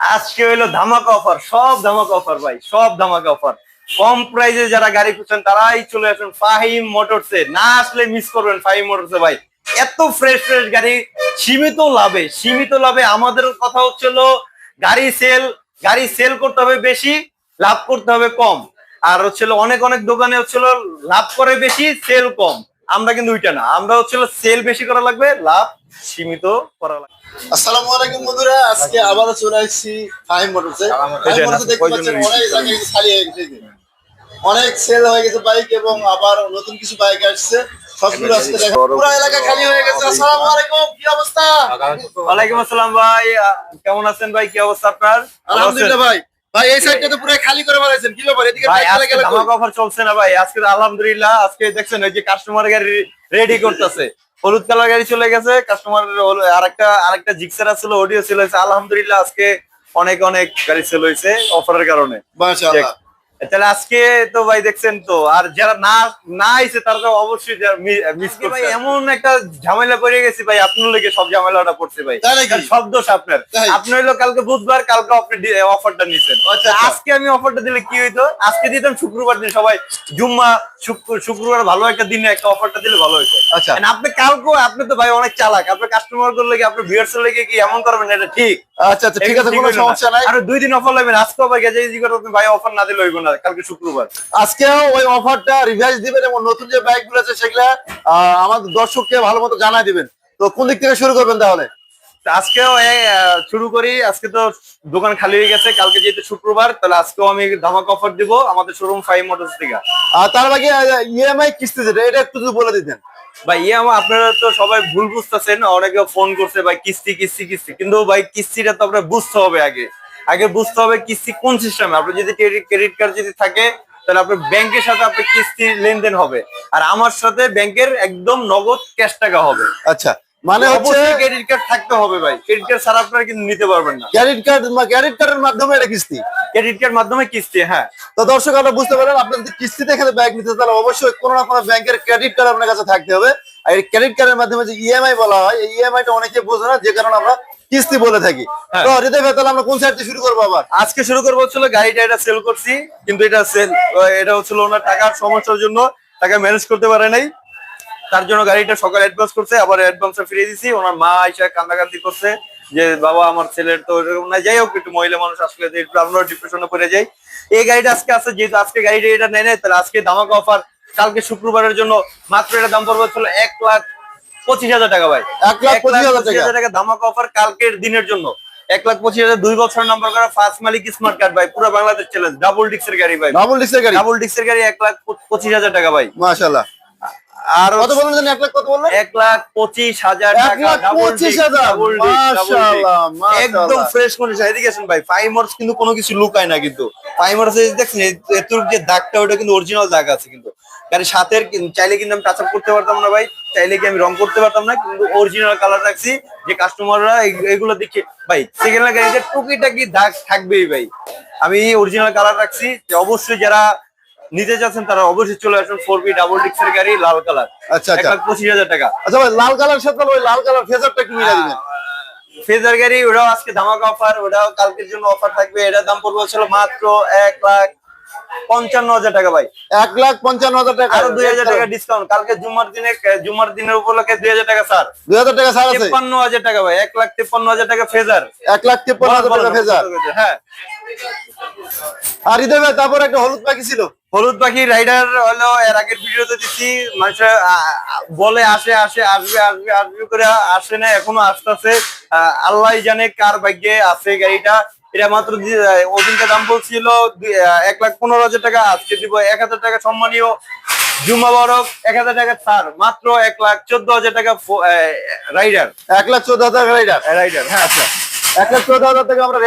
আজকে হইল ধামাকা অফার, সব ধামাকা অফার ভাই, সব ধামাকা অফার। কম প্রাইজে যারা গাড়ি খুঁজছেন, তারাই চলে আসুন ফাহিম মোটরসে। না আসলে মিস করবেন ফাহিম মোটরসে ভাই। এত ফ্রেশ ফ্রেশ গাড়ি, সীমিত লাভে সীমিত লাভে আমাদের কথা হচ্ছিল গাড়ি সেল গাড়ি সেল করতে হবে বেশি, লাভ করতে হবে কম। আর হচ্ছিল অনেক অনেক দোকানে হচ্ছিল লাভ করে বেশি সেল কম। আমরা কিন্তু ওইটা না, আমরা হচ্ছিল সেল বেশি করা লাগবে, লাভ সীমিত করা লাগবে আসসালামু আলাইকুম বন্ধুরা আজকে আবারও চলে আসছি ফাইভ মোটরসে। ফাইভ মোটরসে দেখতে পাচ্ছেন অনেক জায়গায় খালি হয়ে গেছে অনেক সেল হয়ে গেছে বাইক এবং আবার নতুন কিছু বাইক আসছে। সবগুলো আজকে দেখা। পুরো এলাকা খালি হয়ে গেছে। আসসালামু আলাইকুম কি অবস্থা? ওয়ালাইকুম আসসালাম ভাই। কেমন আছেন ভাই? কি অবস্থা আপনার? আলহামদুলিল্লাহ ভাই। ভাই এই সাইডটা তো পুরো খালি করে ফেলেছেন কি ব্যাপার? এদিকে ভাই বাইক আজকে গেলে অফার চলছে না ভাই। আজকে আলহামদুলিল্লাহ আজকে দেখছেন ওই যে কাস্টমার গাড়ি রেডি করতেছে। হলুদ কালার গাড়ি চলে গেছে। কাস্টমার আরেকটা আরেকটা জিক্সার ছিল অডিও ছিল। আলহামদুলিল্লাহ আজকে অনেক অনেক গাড়ি সেল হয়েছে অফারের কারণে। তাহলে আজকে তো ভাই দেখছেন তো আর যারা না না আইছে তারা তো অবশ্যই মিস ভাই এমন একটা ঝামেলা পড়ে গেছি ভাই আপনার লেগে সব ঝামেলাটা পড়ছে ভাই। সব দোষ আপনার। আপনি হইল কালকে বুধবার কালকে আপনি অফারটা নিছেন। আচ্ছা, আচ্ছা। আজকে আমি অফারটা দিলে কি হইতো? আজকে দিতাম শুক্রবার দিন সবাই জুম্মা শুক্রবার ভালো একটা দিনে একটা অফারটা দিলে ভালো হইতো। আচ্ছা। আপনি কালকে আপনি তো ভাই অনেক চালাক। আপনার কাস্টমারগুলো লেগে আপনার ভিউয়ার্স লেগে কি এমন করবেন? এটা ঠিক। আচ্ছা আচ্ছা ঠিক আছে কোনো সমস্যা নাই। আর দুই দিন অফার লাগবে আজকে আবার ভাই অফার না দিলে হইব না। কালকে শুক্রবার। আজকেও ওই অফারটা রিভাইজ দিবেন এবং নতুন যে বাইকগুলো আছে সেগুলা আমাদের দর্শককে ভালো মতো জানাই দিবেন। তো কোন দিক থেকে শুরু করবেন তাহলে? আজকেও শুরু করি। আজকে তো দোকান খালি হয়ে গেছে কালকে যেহেতু শুক্রবার তাহলে আজকেও আমি ধামাকা অফার দিব আমাদের শোরুম ফাইভ মোটরস থেকে। আর তার বাকি ইএমআই কিস্তি যেটা এটা একটু যদি বলে দিতেন। ভাই আমার আপনারা তো সবাই ভুল বুঝতেছেন অনেকে ফোন করছে ভাই কিস্তি কিস্তি কিস্তি। কিন্তু ভাই কিস্তিটা তো আপনার বুঝতে হবে আগে। আগে বুঝতে হবে কিস্তি কোন সিস্টেমে আপনার যদি ক্রেডিট কার্ড যদি থাকে তাহলে আপনার ব্যাংকের সাথে আপনার কিস্তি লেনদেন হবে। আর আমার সাথে ব্যাংকের একদম নগদ ক্যাশ টাকা হবে। আচ্ছা মানে হচ্ছে ক্রেডিট কার্ড থাকতে হবে ভাই। ক্রেডিট কার্ড ছাড়া আপনারা কিন্তু নিতে পারবেন না। ক্রেডিট কার্ড ক্রেডিট কার্ডের মাধ্যমে এটা কিস্তি? ক্রেডিট কার্ড মাধ্যমে কিস্তি হ্যাঁ। তো দর্শক আমরা বুঝতে পারেন আপনি যদি কিস্তিতে এখানে ব্যাংক নিতে তাহলে অবশ্যই কোনো না কোনো ব্যাংকের ক্রেডিট কার্ড আপনার কাছে থাকতে হবে। আর এই ক্রেডিট কার্ডের মাধ্যমে যে ইএমআই বলা হয় এই ইএমআই টা অনেকে বোঝে না যে কারণে আমরা কিস্তি বলে থাকি। হ্যাঁ। তো হৃদয় ভাই, তাহলে আমরা কোন সাইড শুরু করব আবার? আজকে শুরু করব হচ্ছিল গাড়িটা এটা সেল করছি কিন্তু এটা সেল এটা হচ্ছিল ওনার টাকার সমস্যার জন্য টাকা ম্যানেজ করতে পারে নাই। তার জন্য গাড়িটা সকালে অ্যাডভান্স করছে আবার অ্যাডভান্স ফিরিয়ে দিছি। ওনার মা আইসা কান্দাকান্দি করছে যে বাবা আমার ছেলের তো এরকম না যাই হোক একটু মহিলা মানুষ আসলে আমরা ডিপ্রেশনে পড়ে যাই। এই গাড়িটা আজকে আছে যেহেতু আজকে গাড়িটা এটা নেয় নাই, তাহলে আজকে ধামাকা অফার কালকে শুক্রবারের জন্য মাত্র এটা দাম পড়বে হচ্ছিল এক লাখ পঁচিশ হাজার টাকা ভাই। এক লাখ পঁচিশ হাজার টাকা। ধামাকা অফার কালকের দিনের জন্য। এক লাখ পঁচিশ হাজার দুই বছর নাম্বার করা ফার্স্ট মালিক স্মার্ট কার্ড ভাই পুরো বাংলাদেশ চ্যালেঞ্জ ডাবল ডিক্সের গাড়ি ভাই। ডাবল ডিস্কের গাড়ি? ডাবল ডিক্সের গাড়ি এক লাখ পঁচিশ হাজার টাকা ভাই। মাশাআল্লাহ। আর কত বলেন এক লাখ কত বললেন? এক লাখ পঁচিশ হাজার একদম ফ্রেশ কন্ডিশন এদিকে আসুন ভাই ফাইমার্স কিন্তু কোনো কিছু লুকায় না কিন্তু। ফাইমার্স দেখছেন এতুর যে দাগটা ওটা কিন্তু অরিজিনাল দাগ আছে কিন্তু। গাড়ি সাথের কিন- চাইলে কিন্তু আমি টাচ আপ করতে পারতাম না ভাই চাইলে কি আমি রং করতে পারতাম না কিন্তু অরিজিনাল কালার রাখছি যে কাস্টমাররা এগুলো দেখে ভাই সেকেন্ড গাড়িতে টুকিটাকি দাগ থাকবেই ভাই। আমি অরিজিনাল কালার রাখছি যে অবশ্যই যারা নিতে চাচ্ছেন তারা অবশ্যই চলে আসুন ফোর বি ডাবল ডিক্সের গাড়ি লাল কালার আচ্ছা, এক আচ্ছা। লাখ পঁচিশ হাজার টাকা। আচ্ছা ভাই লাল কালার সাথে ওই লাল কালার ফেজারটা একটু মিলাই দিবেন। ফেজার গাড়ি ওটাও আজকে ধামাকা অফার ওটাও কালকের জন্য অফার থাকবে এটার দাম পড়বে হচ্ছিল মাত্র এক লাখ পঞ্চান্ন হাজার টাকা ভাই এক লাখ পঞ্চান্ন হাজার টাকা আরও দুই হাজার টাকা ডিসকাউন্ট কালকে জুমার দিনে জুমার দিনের উপলক্ষে দুই হাজার টাকা স্যার দুই হাজার টাকা আছে তেপ্পান্ন হাজার টাকা ভাই এক লাখ তেপ্পান্ন হাজার টাকা ফেজার এক লাখ তেপ্পান্ন হাজার টাকা ফেজার হ্যাঁ আর হৃদয় ভাই তারপর একটা হলুদ পাখি ছিল হলুদ পাখি রাইডার হলো এর আগের ভিডিওতে দিচ্ছি মানুষের আ- বলে আসে আসে আসবে আসবে আসবে করে আসে না এখনও আসতেছে আল্লাহ জানে কার ভাগ্যে আছে গাড়িটা এটা মাত্র ওদিনকে দাম বলছিল এক লাখ পনেরো হাজার টাকা। আজকে দিব এক হাজার টাকা সম্মানীয় জুম্মা বারক এক হাজার টাকা ছাড় মাত্র এক লাখ চোদ্দ হাজার টাকা রাইডার। এক লাখ চোদ্দ হাজার রাইডার। রাইডার হ্যাঁ আচ্ছা। এক লাখ চোদ্দ হাজার টাকা আমরা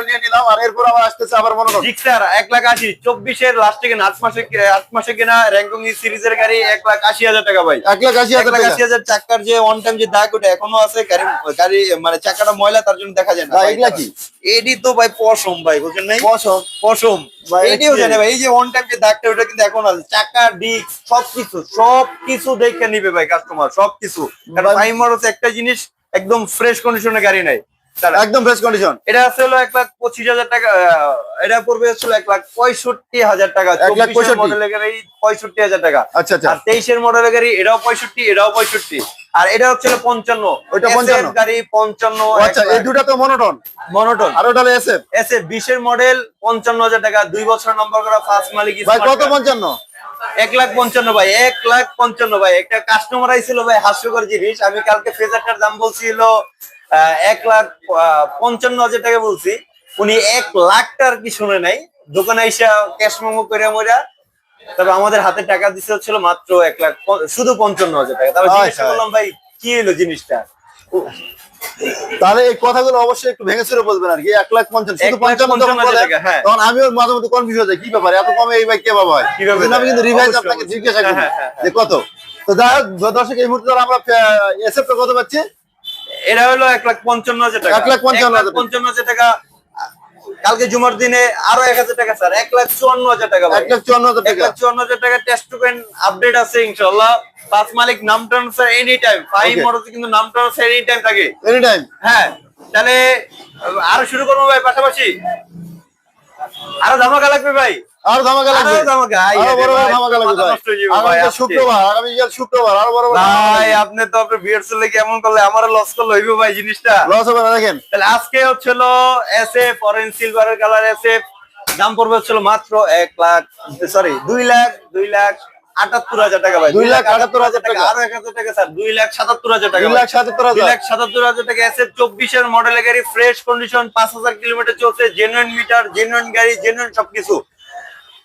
নিয়ে নিলাম আর এরপর আবার আসতেছে আবার মনে করুন জিক্সার এক লাখ আশি চব্বিশের লাস্টে কেনা আট মাসে আট মাসে কেনা র্যাঙ্কিং সিরিজের গাড়ি এক লাখ আশি হাজার টাকা ভাই। এক লাখ আশি হাজার আশি হাজার চাকার যে ওয়ান টাইম যে দাগ ওটা এখনও আছে গাড়ি গাড়ি মানে চাকাটা ময়লা তার জন্য দেখা যায় না ভাই, ভাই, এগুলা কি? এডি তো ভাই পশম ভাই বুঝছেন নাই? পশম। পশম। ভাই, এডিও জানে ভাই এই যে ওয়ান টাইম যে দাগটা ওটা কিন্তু এখন আছে। চাকা ডিস্ক সবকিছু সবকিছু দেখে নিবে ভাই কাস্টমার সবকিছু। কারণ ভাই- হচ্ছে একটা জিনিস একদম ফ্রেশ কন্ডিশনের গাড়ি নাই। একদম ফ্রেশ কন্ডিশন এটা আছে হলো এক লাখ পঁচিশ হাজার টাকা এটা পড়বে হচ্ছিল এক লাখ পঁয়ষট্টি হাজার টাকা এক লাখ। মডেলের গাড়ি পঁয়ষট্টি হাজার টাকা। আচ্ছা আচ্ছা। আর তেইশের মডেলের গাড়ি এটাও পঁয়ষট্টি এটাও পঁয়ষট্টি। আর এটা হচ্ছিল পঞ্চান্ন। ওইটা 55 গাড়ি পঞ্চান্ন আচ্ছা এই দুটা তো মনোটন মনোটন আর ওটা এসএফ এসে বিশের মডেল পঞ্চান্ন হাজার টাকা দুই বছর নম্বর করা ফার্স্ট মালিক ভাই কত। পঞ্চান্ন? এক লাখ পঞ্চান্ন ভাই এক লাখ পঞ্চান্ন ভাই। একটা কাস্টমার আইছিল ভাই হাস্যকর জিনিস। আমি কালকে ফেজারটার দাম বলছিল এক লাখ পঞ্চান্ন হাজার টাকা বলছি। উনি এক লাখটা আর কি শুনে নাই। দোকানে এসে ক্যাশ মেমো করে মোরা তবে আমাদের হাতে টাকা দিতে হচ্ছিল মাত্র এক লাখ শুধু পঞ্চান্ন হাজার টাকা। তারপর জিজ্ঞেস। করলাম ভাই কি এলো জিনিসটা? তাহলে এই কথাগুলো অবশ্যই একটু ভেঙে চুরে বলবেন আর কি। এক লাখ পঞ্চান্ন শুধু পঞ্চান্ন হ্যাঁ। তখন আমিও মাঝে মধ্যে কনফিউজ হয়ে যাই কি ব্যাপার? এত কমে এই ভাই কে বাবা হয়? কীভাবে আমি কিন্তু রিভাইজ অবশ্যই, আপনাকে জিজ্ঞাসা করি হ্যাঁ, হ্যাঁ, যে কত? তো যাই হোক দর্শক এই মুহূর্তে আমরা এসএফ কত পাচ্ছি? এটা হলো এক লাখ পঞ্চান্ন হাজার টাকা। এক লাখ পঞ্চান্ন হাজার টাকা। পঞ্চান্ন হাজার টাকা কালকে জুমার দিনে আরও এক হাজার টাকা স্যার। এক লাখ চুয়ান্ন হাজার টাকা এক লাখ চুয়ান্ন হাজার এক টাকা। লাখ চুয়ান্ন হাজার টাকা টেস্ট পেন আপডেট আছে ইনশাল্লাহ পাঁচ মালিক নাম sir any time five. Model কিন্তু নাম ট্রান্সফার এনি টাইম থাকে। এনি টাইম হ্যাঁ তাহলে আরও শুরু করব ভাই পাশাপাশি। আরও ধামাকা লাগবে ভাই। আর ধামাকা লাগবে। আরও ধামাকা, আরও বড় ধামাকা লাগবে ভাই। আগামী হয়ে যাবে ভাই, শুক্রবার আরও বড় বড় ভাই আপনি তো আপনি বিয়ার চলে কেমন করলে আমারও লস করল হইবে ভাই জিনিসটা? লস হবে না দেখেন। তাহলে আজকে হচ্ছিল এস এফ অরেঞ্জ সিলভারের কালার এসএ দাম পড়বে হচ্ছিল মাত্র এক লাখ সরি দুই লাখ দুই লাখ আটাত্তর হাজার টাকা ভাই। দুই লাখ আটাত্তর হাজার টাকা। আরও এক হাজার টাকা স্যার। দুই লাখ সাতাত্তর হাজার টাকা দুই লাখ সাতাত্তর হাজার। লাখ সাতাত্তর হাজার টাকা এস এফ চব্বিশের মডেলের গাড়ি ফ্রেশ কন্ডিশন পাঁচ হাজার কিলোমিটার চলছে। জেনুইন মিটার জেনুইন গাড়ি জেনুইন সবকিছু।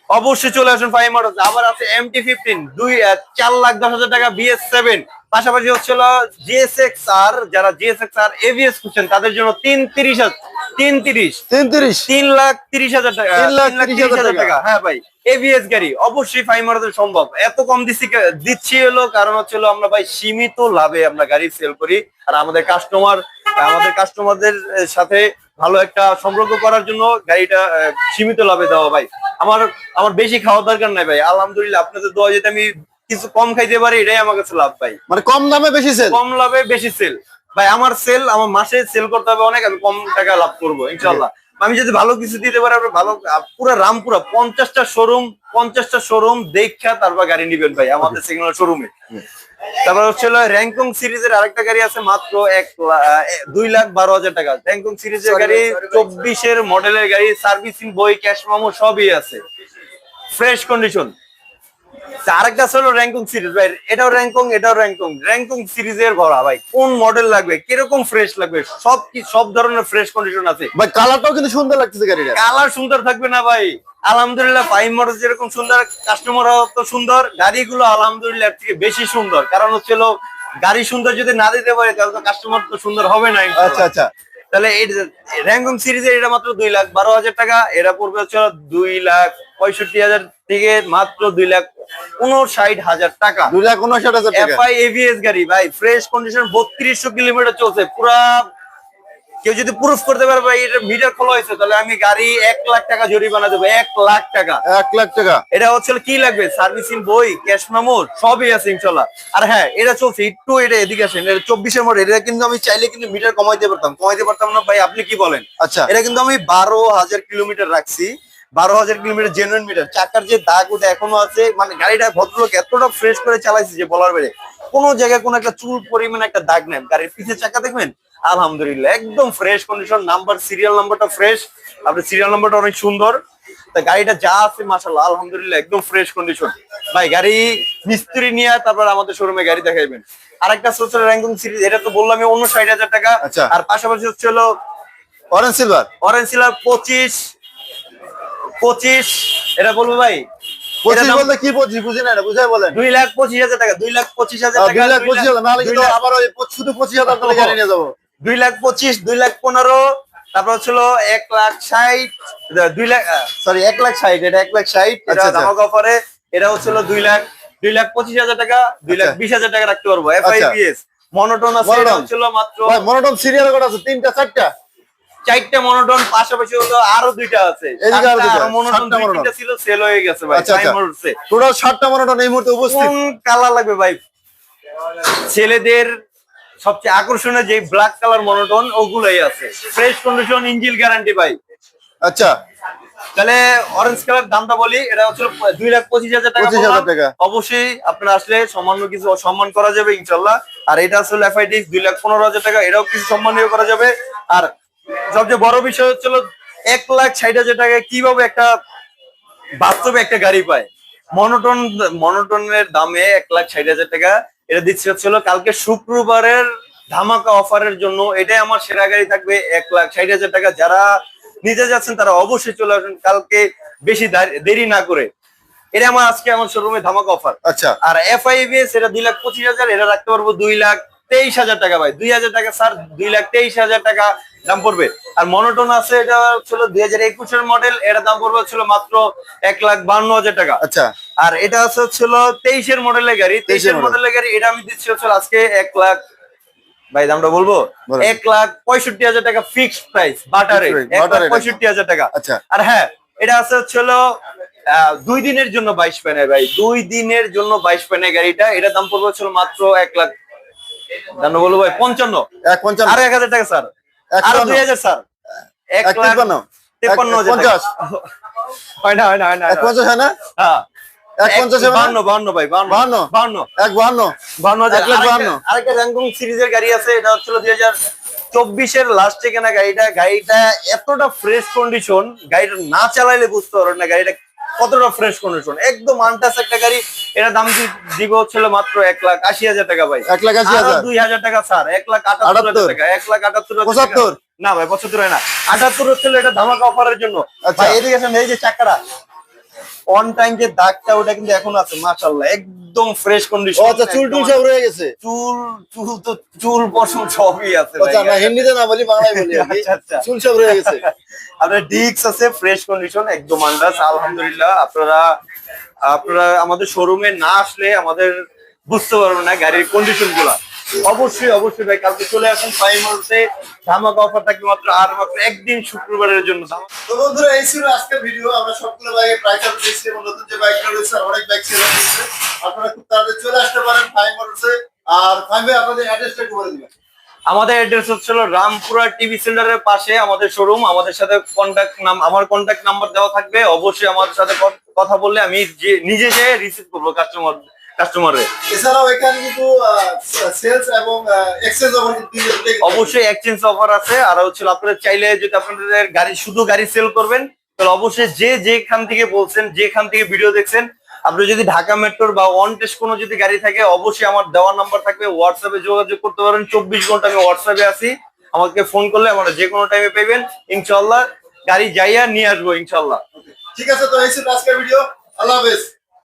অবশ্যই চলে আসুন ফাইভ মডেল আবার আছে এমটি ফিফটিন দুই চার লাখ দশ হাজার টাকা বিএস সেভেন পাশাপাশি হচ্ছিল জিএসএক্স আর যারা জিএসএক্স আর এভিএস খুঁজছেন তাদের জন্য তিন তিরিশ হাজার তিন তিরিশ তিন তিরিশ তিন লাখ তিরিশ হাজার টাকা। তিন লাখ তিরিশ তিরিশ হাজার হাজার টাকা। হ্যাঁ ভাই এভিএস গাড়ি অবশ্যই সম্ভব। এত কম দিচ্ছি দিচ্ছি হলো কারণ হচ্ছিল আমরা ভাই সীমিত লাভে আমরা গাড়ি সেল করি। আর আমাদের কাস্টমার আমাদের কাস্টমারদের সাথে ভালো একটা সম্পর্ক করার জন্য গাড়িটা সীমিত লাভে দেওয়া ভাই। আমার আমার বেশি খাওয়ার দরকার নাই ভাই। আলহামদুলিল্লাহ আপনাদের দোয়া যেতে আমি কিছু কম খাইতে পারি এটাই আমার কাছে লাভ ভাই। মানে কম দামে বেশি সেল কম লাভে বেশি সেল ভাই আমার সেল আমার মাসে সেল করতে হবে অনেক আমি কম টাকা লাভ করব ইনশাল্লাহ আমি যদি ভালো কিছু দিতে পারি আপনার ভালো পুরো রামপুরা পঞ্চাশটা শোরুম পঞ্চাশটা শোরুম দেখা তারপর গাড়ি নিবেন ভাই আমাদের সিগন্যাল শোরুমে তারপর হচ্ছে র্যাঙ্কং সিরিজের আরেকটা গাড়ি আছে মাত্র এক দুই লাখ বারো হাজার টাকা। র্যাঙ্কং সিরিজের গাড়ি চব্বিশের মডেলের গাড়ি সার্ভিসিং বই ক্যাশ মামো সবই আছে। ফ্রেশ কন্ডিশন আরেকটা আছে হলো র্যাঙ্কং সিরিজ ভাই। এটাও র্যাঙ্কং এটাও র্যাঙ্কং র্যাঙ্কং সিরিজের ভরা ভাই। কোন মডেল লাগবে? কীরকম ফ্রেশ লাগবে? সব কি সব ধরনের ফ্রেশ কন্ডিশন আছে। ভাই কালারটাও কিন্তু সুন্দর লাগতেছে গাড়িটা কালার সুন্দর থাকবে না ভাই। আলহামদুলিল্লাহ ফাইভ মডেল যেরকম সুন্দর কাস্টমার তো সুন্দর। গাড়িগুলো আলহামদুলিল্লাহ থেকে বেশি সুন্দর। কারণ হচ্ছিল গাড়ি সুন্দর যদি না দিতে পারে তাহলে তো কাস্টমার তো সুন্দর হবে না আচ্ছা আচ্ছা। তাহলে এই র্যাঙ্কং সিরিজের এটা মাত্র দুই লাখ বারো হাজার টাকা এরা পড়বে হচ্ছে দুই লাখ পঁয়ষট্টি হাজার থেকে মাত্র দুই লাখ উনষাট হাজার টাকা। দুই লাখ উনষাট হাজার এফআই এভিএস গাড়ি ভাই ফ্রেশ কন্ডিশন বত্রিশশো কিলোমিটার চলছে পুরা কেউ যদি প্রুফ করতে পারে ভাই এটা মিটার খোলা হয়েছে তাহলে আমি গাড়ি এক লাখ টাকা জরিমানা দেবো এক লাখ টাকা। এক লাখ টাকা। এটা হচ্ছে কি লাগবে? সার্ভিসিং বই ক্যাশ মেমো সবই আছে ইনশাল্লাহ আর হ্যাঁ এটা চলছে একটু এটা এদিকে আসেন এটা চব্বিশের মডেল এটা কিন্তু আমি চাইলে কিন্তু মিটার কমাইতে পারতাম। কমাইতে পারতাম না ভাই আপনি কি বলেন? আচ্ছা। এটা কিন্তু আমি বারো হাজার কিলোমিটার রাখছি। বারো হাজার কিলোমিটার জেনুইন মিটার চাকার যে দাগ ওটা এখনও আছে। মানে গাড়িটা ভদ্রলোক এতটা ফ্রেশ করে চালাইছে যে বলার বেড়ে কোনো জায়গায় কোনো একটা চুল পরিমাণ একটা দাগ নেন গাড়ির পিছের চাকা দেখবেন? আলহামদুলিল্লাহ একদম ফ্রেশ কন্ডিশন নাম্বার সিরিয়াল নাম্বারটা ফ্রেশ আপনার সিরিয়াল নাম্বারটা অনেক সুন্দর। তা গাড়িটা যা আছে মাসাল্লাহ আলহামদুলিল্লাহ একদম ফ্রেশ কন্ডিশন ভাই গাড়ি মিস্ত্রি নিয়ে তারপর আমাদের শোরুমে গাড়ি দেখাইবেন। আরেকটা হচ্ছে র্যাঙ্কিং সিরিজ এটা তো বললাম আমি অন্য ষাট হাজার টাকা। আচ্ছা। আর পাশাপাশি হচ্ছে হলো অরেঞ্জ সিলভার অরেঞ্জ সিলার পঁচিশ পঁচিশ এটা বলব ভাই? পঁচিশ বলতে কি পঁচিশ? বুঝি না এটা বুঝাই বলেন। দুই লাখ পঁচিশ হাজার টাকা দুই লাখ পঁচিশ হাজার টাকা দুই লাখ পঁচিশ হাজার নাহলে কিন্তু আবার শুধু পঁচিশ হাজার টাকা গাড়ি নিয়ে যাব। দুই লাখ পঁচিশ দুই লাখ পনেরো তারপর হচ্ছিল এক লাখ ষাট দুই লাখ সরি এক লাখ ষাট এটা এক লাখ ষাট এটা আচ্ছা, আচ্ছা। ধামাক অফারে এটা হচ্ছিল দুই লাখ দুই লাখ পঁচিশ হাজার টাকা দুই লাখ আচ্ছা। বিশ হাজার টাকা রাখতে পারব। এফআইপিএস মনোটন আছে এটা Monoton। হচ্ছিল মাত্র ভাই মনোটন সিরিয়াল কটা আছে তিনটা চারটা। চারটা মনোটন পাশাপাশি হলো আরও দুইটা আছে। দুইটা, মনোটন সাতটা ছিল সেল হয়ে গেছে ভাই টোটাল ষাটটা মনোটন এই মুহূর্তে উপস্থিত। কালার লাগবে ভাই? ছেলেদের সবচেয়ে আকর্ষণীয় যে ব্ল্যাক কালার মনোটন ওগুলাই আছে। ফ্রেশ কন্ডিশন ইঞ্জিল গ্যারান্টি ভাই। আচ্ছা। তাহলে অরেঞ্জ কালার দামটা বলি এটা হচ্ছে দুই লাখ পঁচিশ হাজার টাকা 25,000 বললাম। টাকা। অবশ্যই আপনারা আসলে সম্মান কিছু সম্মান করা যাবে ইনশাল্লাহ আর এটা হচ্ছে এফআইডিক্স দুই লাখ পনেরো হাজার টাকা এটাও কিছু সম্মানীয় করা যাবে। আর সবচেয়ে বড় বিষয় হচ্ছিল এক লাখ ষাট হাজার টাকায় কীভাবে একটা বাস্তবে একটা গাড়ি পায়? মনোটন মনোটনের দামে এক লাখ ষাট হাজার টাকা এটা দিচ্ছে হচ্ছিল কালকে শুক্রবারের ধামাকা অফারের জন্য। এটাই আমার সেরা গাড়ি থাকবে এক লাখ ষাট হাজার টাকা। যারা নিজে যাচ্ছেন তারা অবশ্যই চলে আসবেন কালকে বেশি দেরি না করে। এটা আমার আজকে আমার শোরুমে ধামাকা অফার আচ্ছা। আর এফআইবিএস এটা দুই লাখ পঁচিশ হাজার এটা রাখতে পারব দুই লাখ তেইশ হাজার টাকা ভাই। দুই হাজার টাকা স্যার দুই লাখ তেইশ হাজার টাকা। দাম পড়বে। আর মনোটন আছে এটা ছিল দুই হাজার একুশের মডেল এটা দাম পড়বে ছিল মাত্র এক লাখ বান্ন হাজার টাকা। আচ্ছা। আর এটা হচ্ছে ছিল তেইশের মডেলের গাড়ি তেইশের। মডেলের গাড়ি এটা আমি দিচ্ছি হচ্ছে আজকে এক লাখ ভাই দামটা বলব? এক লাখ পঁয়ষট্টি হাজার টাকা ফিক্সড প্রাইস বাটারে এক লাখ পঁয়ষট্টি হাজার টাকা। আচ্ছা। আর হ্যাঁ এটা আছে হচ্ছিল দুই দিনের জন্য বাইশ প্যানে ভাই দুই দিনের জন্য বাইশ প্যানে গাড়িটা এটা দাম পড়বে হচ্ছিল মাত্র এক লাখ দাম বলব ভাই পঞ্চান্ন। আরও এক হাজার টাকা স্যার। আরও চুয়ান্ন। দুই হাজার স্যার। এক এক লাখ তিপ্পান্ন। তেপ্পান্ন এক হাজার পঞ্চাশ। হয় না হয় হয় পঞ্চাশ হয় হ্যাঁ। চব্বিশের লাস্টে কেনা গাড়িটা। গাড়িটা এতটা ফ্রেশ কন্ডিশন গাড়িটা না চালাইলে বুঝতে পারবেন না গাড়িটা কতটা ফ্রেশ কন্ডিশন একদম আনটাস একটা গাড়ি এটা দাম দিব ছিল মাত্র এক লাখ আশি হাজার টাকা ভাই। এক লাখ আশি হাজার? দুই হাজার টাকা স্যার এক লাখ আটাত্তর টাকা। এক লাখ আটাত্তর পঁচাত্তর? না ভাই পঁচাত্তর হয় না। আটাত্তর হচ্ছিল এটা ধামাকা অফারের জন্য। আচ্ছা। এদিকে এই যে চাকাটা। অন টাইম যে দাগটা ওটা কিন্তু এখন আছে মাশাআল্লাহ একদম ফ্রেশ কন্ডিশন আচ্ছা চুল টুল সব রয়ে গেছে? চুল চুল তো চুল পশম সবই আছে। আচ্ছা না হিন্দিতে না বলি বাংলায় বলি আচ্ছা, আচ্ছা। চুল সব রয়ে গেছে। আপনার ডিক্স আছে ফ্রেশ কন্ডিশন একদম আন্দাজ আলহামদুলিল্লাহ। আপনারা আপনারা আমাদের শোরুমে না আসলে আমাদের বুঝতে পারবেন না গাড়ির কন্ডিশনগুলা। অবশ্যই অবশ্যই ভাই কালকে চলে আসুন ফাইভ মন্থে ধামাকা অফার থাকবে মাত্র আর মাত্র একদিন শুক্রবারের জন্য। তো বন্ধুরা এই ছিল আজকের ভিডিও আমরা সবগুলো বাইকের প্রাইস আপডেট দিচ্ছি এবং নতুন যে বাইকগুলো রয়েছে অনেক বাইক সেল হচ্ছে আপনারা খুব তাড়াতাড়ি চলে আসতে পারেন ফাইভ মোটরসে আর ফাইভে আপনাদের অ্যাড্রেসটা একটু বলে দিবেন। আমাদের অ্যাড্রেস হচ্ছিল রামপুরা টিভি সেন্টারের পাশে আমাদের শোরুম আমাদের সাথে কন্ট্যাক্ট নাম আমার কন্ট্যাক্ট নাম্বার দেওয়া থাকবে। অবশ্যই আমাদের সাথে কথা বললে আমি নিজে যে রিসিভ করব কাস্টমার কাস্টমারের এছাড়াও এখানে কিন্তু সেলস এবং এক্সচেঞ্জ অফার অবশ্যই এক্সচেঞ্জ অফার আছে। আর হচ্ছে আপনারা চাইলে যদি আপনাদের গাড়ি শুধু গাড়ি সেল করবেন তাহলে অবশ্যই যে যেখান থেকে বলছেন যেখান থেকে ভিডিও দেখছেন আপনি যদি ঢাকা মেট্রোর বা ওয়ান টেস্ট কোনো যদি গাড়ি থাকে অবশ্যই আমার দেওয়া নাম্বার থাকবে হোয়াটসঅ্যাপে যোগাযোগ করতে পারেন। চব্বিশ ঘণ্টা আমি হোয়াটসঅ্যাপে আছি। আমাকে ফোন করলে আমরা যে কোনো টাইমে পাইবেন। ইনশাল্লাহ গাড়ি যাইয়া নিয়ে আসব ইনশাল্লাহ ঠিক আছে তো এই ছিল আজকের ভিডিও আল্লাহ হাফেজ।